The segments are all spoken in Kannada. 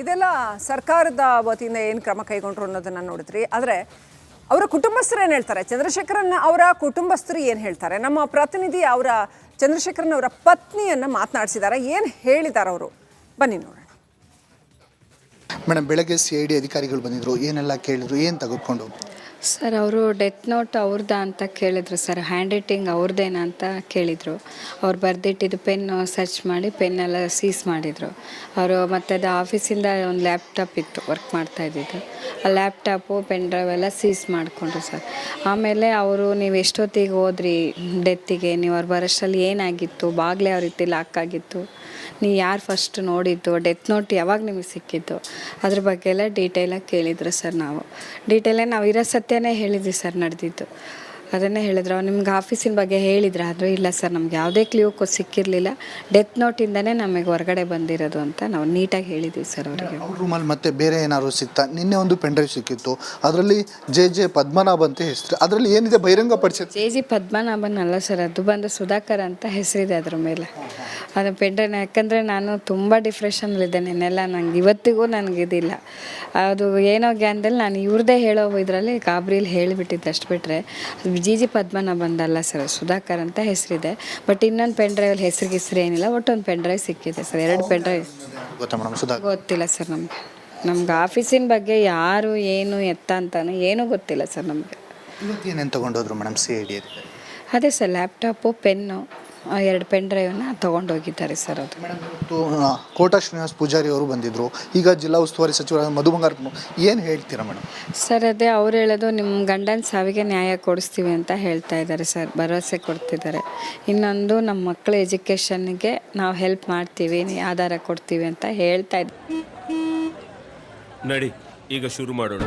ಇದೆಲ್ಲ ಸರ್ಕಾರದ ವತಿಯಿಂದ ಏನು ಕ್ರಮ ಕೈಗೊಂಡ್ರು ಅನ್ನೋದನ್ನು ನೋಡಿದ್ರಿ. ಆದರೆ ಅವರ ಕುಟುಂಬಸ್ಥರು ಏನು ಹೇಳ್ತಾರೆ? ಚಂದ್ರಶೇಖರನ್ ಅವರ ಕುಟುಂಬಸ್ಥರು ಏನು ಹೇಳ್ತಾರೆ? ನಮ್ಮ ಪ್ರತಿನಿಧಿ ಅವರ ಚಂದ್ರಶೇಖರನ್ ಅವರ ಪತ್ನಿಯನ್ನು ಮಾತನಾಡಿಸಿದ್ದಾರೆ ಏನು ಹೇಳಿದ್ದಾರೆ ಅವರು? ಬನ್ನಿ ನೋಡೋಣ. ಮೇಡಮ್ ಬೆಳಗ್ಗೆ ಸಿ ಐ ಡಿ ಅಧಿಕಾರಿಗಳು ಬಂದಿದ್ರು. ಏನೆಲ್ಲ ಕೇಳಿದ್ರು? ಏನು ತೆಗೆದುಕೊಂಡು? ಸರ್, ಅವರು ಡೆತ್ ನೋಟ್ ಅವ್ರದ್ದಾ ಅಂತ ಕೇಳಿದ್ರು ಸರ್. ಹ್ಯಾಂಡ್ ರೈಟಿಂಗ್ ಅವ್ರದ್ದೇನಾ ಅಂತ ಕೇಳಿದರು. ಅವ್ರು ಬರೆದಿಟ್ಟಿದ್ದು ಪೆನ್ನು ಸರ್ಚ್ ಮಾಡಿ ಪೆನ್ನೆಲ್ಲ ಸೀಸ್ ಮಾಡಿದರು. ಅವರು ಮತ್ತು ಅದು ಆಫೀಸಿಂದ ಒಂದು ಲ್ಯಾಪ್ಟಾಪ್ ಇತ್ತು ವರ್ಕ್ ಮಾಡ್ತಾ ಇದ್ದಿದ್ದು. ಆ ಲ್ಯಾಪ್ಟಾಪು ಪೆನ್ ಡ್ರೈವ್ ಎಲ್ಲ ಸೀಸ್ ಮಾಡಿಕೊಂಡ್ರು ಸರ್. ಆಮೇಲೆ ಅವರು, ನೀವು ಎಷ್ಟೊತ್ತಿಗೆ ಹೋದ್ರಿ ಡೆತ್ತಿಗೆ ನೀವು ಅವ್ರು ಬರೋಷ್ಟರಲ್ಲಿ ಏನಾಗಿತ್ತು? ಬಾಗಿಲೇ ಯಾವ ರೀತಿ ಲಾಕ್ ಆಗಿತ್ತು. ನೀವು ಯಾರು ಫಸ್ಟ್ ನೋಡಿದ್ದು? ಡೆತ್ ನೋಟ್ ಯಾವಾಗ ನಿಮಗೆ ಸಿಕ್ಕಿದ್ದು? ಅದ್ರ ಬಗ್ಗೆ ಎಲ್ಲ ಡೀಟೇಲಾಗಿ ಕೇಳಿದ್ರು ಸರ್ ನಾವು. ಡೀಟೇಲಾಗಿ ನಾವು ಇರೋ ಸತ್ಯನೇ ಹೇಳಿದ್ವಿ ಸರ್ ನಡೆದಿದ್ದು. ಅದನ್ನೇ ಹೇಳಿದ್ರು. ಅವ್ರು ನಿಮ್ಗೆ ಆಫೀಸಿನ ಬಗ್ಗೆ ಹೇಳಿದ್ರೆ ಆದರೂ ಇಲ್ಲ ಸರ್ ನಮ್ಗೆ ಯಾವುದೇ ಕ್ಲೂ ಸಿಕ್ಕಿರಲಿಲ್ಲ. ಡೆತ್ ನೋಟಿಂದನೇ ನಮಗೆ ಹೊರಗಡೆ ಬಂದಿರೋದು ಅಂತ ನಾವು ನೀಟಾಗಿ ಹೇಳಿದ್ದೀವಿ ಸರ್ ಅವರಿಗೆ. ಅವ್ರ ರೂಮಲ್ಲಿ ಮತ್ತೆ ಬೇರೆ ಏನಾದ್ರು ಸಿಕ್ತ? ನಿನ್ನೆ ಒಂದು ಪೆಂಡ್ರೈವ್ ಸಿಕ್ಕಿತ್ತು. ಅದರಲ್ಲಿ ಜೆ ಜೆ ಪದ್ಮನಾಭ ಅಂತ ಹೆಸರು. ಅದರಲ್ಲಿ ಏನಿದೆ? ಬಹಿರಂಗ ಪಡಿಸ ಜೆ ಜಿ ಪದ್ಮನಾಭನ್ ಅಲ್ಲ ಸರ್ ಅದು ಬಂದು ಸುಧಾಕರ್ ಅಂತ ಹೆಸರಿದೆ ಅದ್ರ ಮೇಲೆ. ಅದು ಪೆಂಡ್ರೈವ್ ಯಾಕಂದರೆ ನಾನು ತುಂಬ ಡಿಪ್ರೆಷನಲ್ಲಿದ್ದೆ ನೆನ್ನೆಲ್ಲ ನಂಗೆ ಇವತ್ತಿಗೂ ನನಗೆ ಇದಿಲ್ಲ. ಅದು ಏನೋ ಗ್ಯಾನ್ದಲ್ಲಿ ನಾನು ಇವ್ರದ್ದೇ ಹೇಳೋ ಇದರಲ್ಲಿ ಗಾಬ್ರಿಯಲ್ಲಿ ಹೇಳಿಬಿಟ್ಟಿದ್ದೆ ಅಷ್ಟು ಬಿಟ್ಟರೆ ಜಿ ಜಿ ಪದ್ಮನ ಬಂದಲ್ಲ ಸರ್ ಸುಧಾಕರ್ ಅಂತ ಹೆಸರಿದೆ. ಬಟ್ ಇನ್ನೊಂದು ಪೆನ್ ಡ್ರೈವಲ್ಲಿ ಹೆಸರಿಗೆ ಹೆಸರು ಏನಿಲ್ಲ ಒಟ್ಟೊಂದು ಪೆನ್ ಡ್ರೈವ್ ಸಿಕ್ಕಿದೆ ಸರ್ ಎರಡು ಪೆನ್ ಡ್ರೈವ್ ಗೊತ್ತಾ ಮೇಡಮ್ ಗೊತ್ತಿಲ್ಲ ಸರ್ ನಮಗೆ. ನಮ್ಗೆ ಆಫೀಸಿನ ಬಗ್ಗೆ ಯಾರು ಏನು ಎತ್ತ ಅಂತಾನು ಏನೂ ಗೊತ್ತಿಲ್ಲ ಸರ್ ನಮಗೆ. ಇವತ್ತು ಏನೇನು ತಗೊಂಡೋದ್ರು ಮೇಡಮ್ ಸಿ ಐ ಡಿ ಅದೇ ಸರ್ ಲ್ಯಾಪ್ಟಾಪು ಪೆನ್ನು ಎರಡು ಪೆನ್ ಡ್ರೈವನ್ನ ತೊಗೊಂಡೋಗಿದ್ದಾರೆ ಸರ್ ಅದು. ಮೇಡಮ್ ಇವತ್ತು ಆ, ಕೋಟಾ ಶ್ರೀನಿವಾಸ್ ಪೂಜಾರಿ ಅವರು ಬಂದಿದ್ರು. ಈಗ ಜಿಲ್ಲಾ ಉಸ್ತುವಾರಿ ಸಚಿವ ಮಧು ಬಂಗಾರ ಏನು ಹೇಳ್ತೀರಾ ಮೇಡಮ್? ಸರ್ ಅದೇ ಅವ್ರು ಹೇಳೋದು ನಿಮ್ಮ ಗಂಡನ ಸಾವಿಗೆ ನ್ಯಾಯ ಕೊಡಿಸ್ತೀವಿ ಅಂತ ಹೇಳ್ತಾ ಇದ್ದಾರೆ ಸರ್ ಭರವಸೆ ಕೊಡ್ತಿದ್ದಾರೆ. ಇನ್ನೊಂದು ನಮ್ಮ ಮಕ್ಕಳ ಎಜುಕೇಷನ್ಗೆ ನಾವು ಹೆಲ್ಪ್ ಮಾಡ್ತೀವಿ ನೀ ಆಧಾರ ಕೊಡ್ತೀವಿ ಅಂತ ಹೇಳ್ತಾ ಇದ್ದಾರೆ ನಡಿ ಈಗ ಶುರು ಮಾಡೋಣ.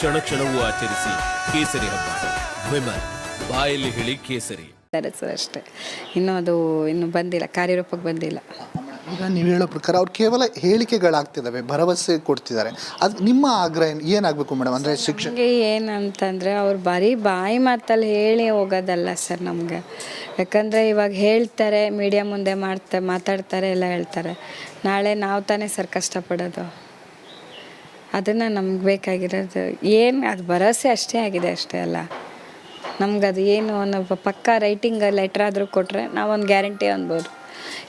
ಕ್ಷಣ ಕ್ಷಣವೂ ಆಚರಿಸಿ ಕೇಸರಿ ಹಬ್ಬ. ವಿಮಲ್ ಬಾಯಲ್ಲಿ ಹೇಳಿ ಕೇಸರಿ. ಸರ್ ಅಷ್ಟೇ. ಇನ್ನೂ ಅದು ಇನ್ನು ಬಂದಿಲ್ಲ ಕಾರ್ಯರೂಪಕ್ಕೆ ಬಂದಿಲ್ಲ. ಈಗ ನೀವು ಹೇಳೋ ಪ್ರಕಾರ ಅವ್ರು ಕೇವಲ ಹೇಳಿಕೆಗಳಾಗ್ತಿದ್ದಾವೆ ಭರವಸೆ ಕೊಡ್ತಿದ್ದಾರೆ. ಅದು ನಿಮ್ಮ ಆಗ್ರಹ ಏನ್- ಏನಾಗಬೇಕು ಮೇಡಮ್? ಅಂದರೆ ಶಿಕ್ಷಣ ಏನಂತಂದರೆ ಅವ್ರು ಬರೀ ಬಾಯಿ ಮಾತಲ್ಲಿ ಹೇಳಿ ಹೋಗೋದಲ್ಲ ಸರ್ ನಮಗೆ. ಯಾಕಂದರೆ ಇವಾಗ ಹೇಳ್ತಾರೆ ಮೀಡಿಯಾ ಮುಂದೆ ಮಾಡ್ತಾ ಮಾತಾಡ್ತಾರೆ ಎಲ್ಲ ಹೇಳ್ತಾರೆ. ನಾಳೆ ನಾವು ತಾನೇ ಸರ್ ಕಷ್ಟಪಡೋದು. ಅದನ್ನು ನಮ್ಗೆ ಬೇಕಾಗಿರೋದು. ಏನು ಅದು ಭರವಸೆ ಅಷ್ಟೇ ಆಗಿದೆ ಅಷ್ಟೇ ಅಲ್ಲ. ನಮ್ಗೆ ಅದು ಏನು ಅನ್ನೋ ಪಕ್ಕ ರೈಟಿಂಗ್ ಲೆಟ್ರ್ ಆದರೂ ಕೊಟ್ಟರೆ ನಾವೊಂದು ಗ್ಯಾರಂಟಿ ಅನ್ಬೋದು.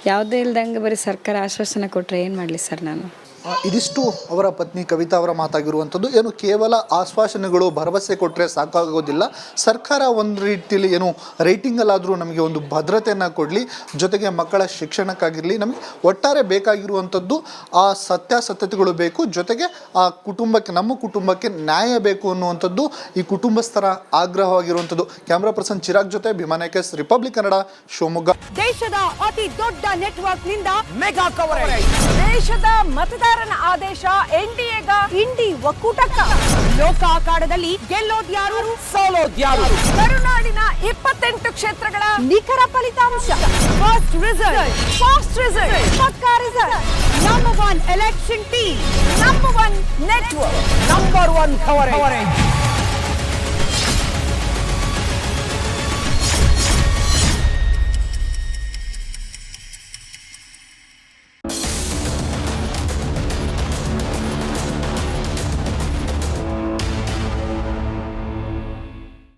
ಯಾವುದೇ ಇಲ್ದಂಗೆ ಬರೀ ಸರ್ಕಾರ ಆಶ್ವಾಸನೆ ಕೊಟ್ಟರೆ ಏನು ಮಾಡಲಿ ಸರ್ ನಾನು? ಇದಿಷ್ಟು ಅವರ ಪತ್ನಿ ಕವಿತಾ ಅವರ ಮಾತಾಗಿರುವಂಥದ್ದು. ಏನು ಕೇವಲ ಆಶ್ವಾಸನೆಗಳು ಭರವಸೆ ಕೊಟ್ಟರೆ ಸಾಕಾಗೋದಿಲ್ಲ. ಸರ್ಕಾರ ಒಂದು ರೀತಿಯಲ್ಲಿ ಏನು ರೈಟಿಂಗಲ್ಲಾದರೂ ನಮಗೆ ಒಂದು ಭದ್ರತೆಯನ್ನು ಕೊಡಲಿ. ಜೊತೆಗೆ ಮಕ್ಕಳ ಶಿಕ್ಷಣಕ್ಕಾಗಿರಲಿ ನಮಗೆ ಒಟ್ಟಾರೆ ಬೇಕಾಗಿರುವಂಥದ್ದು ಆ ಸತ್ಯಾಸತ್ಯತೆಗಳು ಬೇಕು. ಜೊತೆಗೆ ಆ ಕುಟುಂಬಕ್ಕೆ ನಮ್ಮ ಕುಟುಂಬಕ್ಕೆ ನ್ಯಾಯ ಬೇಕು ಅನ್ನುವಂಥದ್ದು ಈ ಕುಟುಂಬಸ್ಥರ ಆಗ್ರಹವಾಗಿರುವಂಥದ್ದು. ಕ್ಯಾಮ್ರಾ ಪರ್ಸನ್ ಚಿರಾಗ್ ಜೊತೆ ಭೀಮಾನಾಯಕಸ್ ರಿಪಬ್ಲಿಕ್ ಕನ್ನಡ ಶಿವಮೊಗ್ಗ. ದೇಶದ ಅತಿ ದೊಡ್ಡ ನೆಟ್ವರ್ಕ್ನಿಂದ ಮೆಗಾ ಕವರೇಜ್. ದೇಶದ ಮತದಾರನ ಆದೇಶ ಎನ್ಡಿಎಗ ಇಂಡಿ ಒಕ್ಕೂಟಕ್ಕ. ಲೋಕ ಆಕಾರದಲ್ಲಿ ಗೆಲ್ಲೋದ್ಯಾರು? ಸೋಲೋದ್ಯಾರು. ಕರುನಾಡಿನ ಇಪ್ಪತ್ತೆಂಟು ಕ್ಷೇತ್ರಗಳ ನಿಖರ ಫಲಿತಾಂಶ. ಫಸ್ಟ್ ರಿಸಲ್ಟ್ ಫಾಸ್ಟ್ ರಿಸಲ್ಟ್ ಪಕ್ಕಾ result number one election team number one network number one coverage